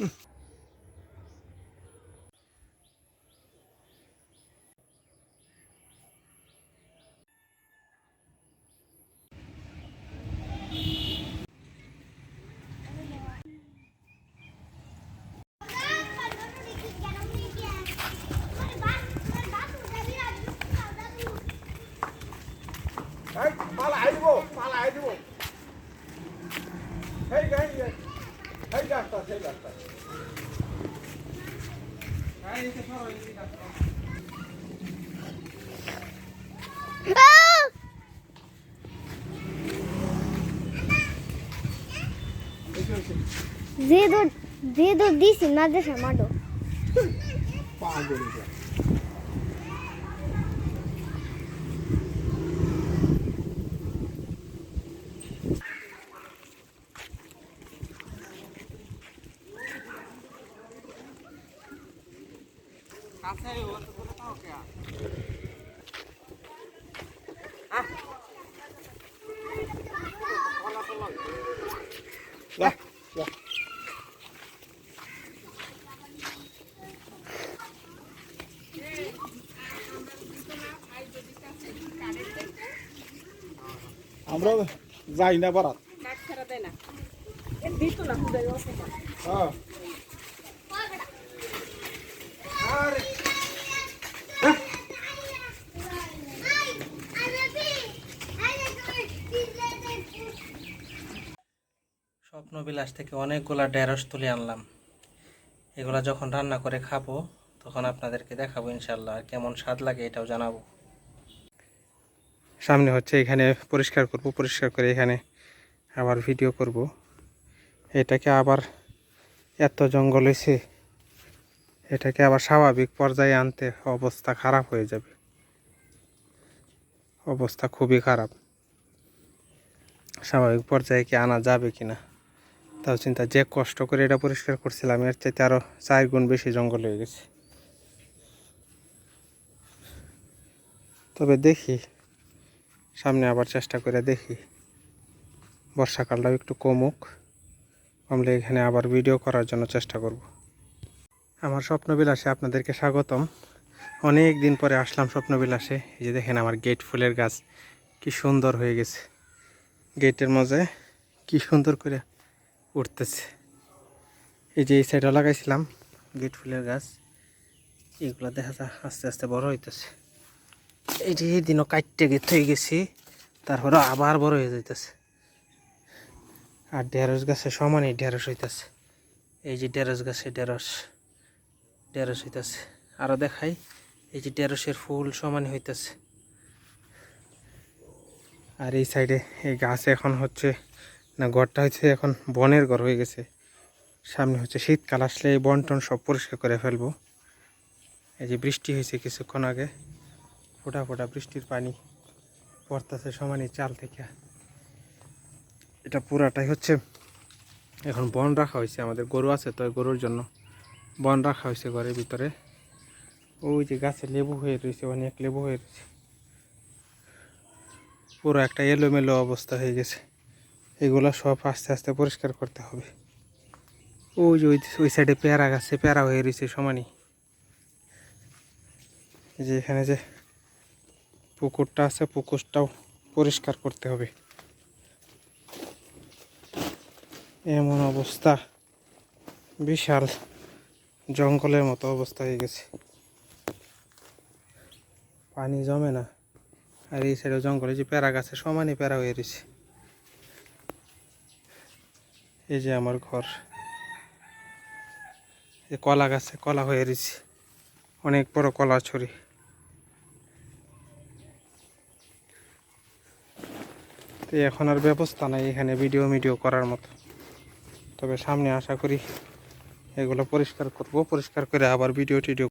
嗯 哎发来的不？发来的不？可以可以。যে দুধ যে দিছি না দেশে মাডো লা আমরা যাই না বারাত। না এ দিত না খুদাই অপমান হ্যাঁ আরে স্বপ্নবিলাস থেকে অনেকগুলা ঢেঁড়স তুলে আনলাম। এগুলা যখন রান্না করে খাব, তখন আপনাদেরকে দেখাবো ইনশাল্লাহ আর কেমন স্বাদ লাগে এটাও জানাব। সামনে হচ্ছে এখানে পরিষ্কার করব, পরিষ্কার করে এখানে আবার ভিডিও করব। এটাকে আবার এত জঙ্গল হয়েছে, এটাকে আবার স্বাভাবিক পর্যায়ে আনতে অবস্থা খারাপ হয়ে যাবে। অবস্থা খুবই খারাপ। স্বাভাবিক পর্যায়ে কি আনা যাবে কিনা? তাও চিন্তা, যে কষ্ট করে এটা পরিষ্কার করছিলাম, এর চাইতে আরও চার গুণ বেশি জঙ্গল হয়ে গেছে। তবে দেখি, সামনে আবার চেষ্টা করে দেখি। বর্ষাকালটাও একটু কমুক, কমলে এখানে আবার ভিডিও করার জন্য চেষ্টা করব। আমার স্বপ্নবিলাসে আপনাদেরকে স্বাগতম। অনেক দিন পরে আসলাম স্বপ্নবিলাসে। এই যে দেখেন আমার গেট ফুলের গাছ, কি সুন্দর হয়ে গেছে। গেটের মাঝে কি সুন্দর করে উঠতেছে। এই যে এই সাইডে লাগাইছিলাম গেট ফুলের গাছ, এগুলো দেখা যায় আস্তে আস্তে বড় হইতেছে। এই যে এই দিনও কাটতে গেতে হয়ে গেছি তারপরে আবার বড় হয়ে যাইতেছে। আর ঢেঁড়স গাছে সমানই ঢেঁড়স হইতেছে। এই যে ঢেঁড়স গাছে ঢেঁড়স ঢেঁড়স হইতেছে। আরও দেখাই, এই যে ঢেঁড়সের ফুল সমানই হইতেছে। আর এই সাইডে এই গাছ এখন হচ্ছে না, ঘরটা হচ্ছে এখন বনের ঘর হয়ে গেছে। সামনে হচ্ছে শীতকাল, আসলে এই বন টন সব পরিষ্কার করে ফেলব। এই যে বৃষ্টি হয়েছে কিছুক্ষণ আগে, ফোটা ফোটা বৃষ্টির পানি পড়তেছে সমানই চাল থেকে। এটা পুরাটাই হচ্ছে এখন বন রাখা হয়েছে, আমাদের গরু আছে তো গরুর জন্য বন রাখা হয়েছে ঘরের ভিতরে। ওই যে গাছে লেবু হয়ে রয়েছে, অনেক লেবু হয়ে রয়েছে। পুরো একটা এলোমেলো অবস্থা হয়ে গেছে। এগুলো সব আস্তে আস্তে পরিষ্কার করতে হবে। ওই যে ওই সাইডে পেয়ারা গাছে পেয়ারা হয়ে রয়েছে সমানই। যে এখানে যে পুকুরটা আছে, পুকুরটাও পরিষ্কার করতে হবে। এমন অবস্থা, বিশাল জঙ্গলের মতো অবস্থা হয়ে গেছে। পানি জমে না। আর এই সাইডে জঙ্গলে যে প্যারা গাছে সমানই প্যারা হয়ে রয়েছে। এই যে আমার ঘর। এই কলা গাছে কলা হয়ে রয়েছে। অনেক বড় কলা ছড়ি তো এখন আর ব্যবস্থা নাই এখানে ভিডিও মিডিও করার মতো। তবে সামনে আশা করি এগুলো পরিষ্কার করব, পরিষ্কার করে আবার ভিডিও টিডিও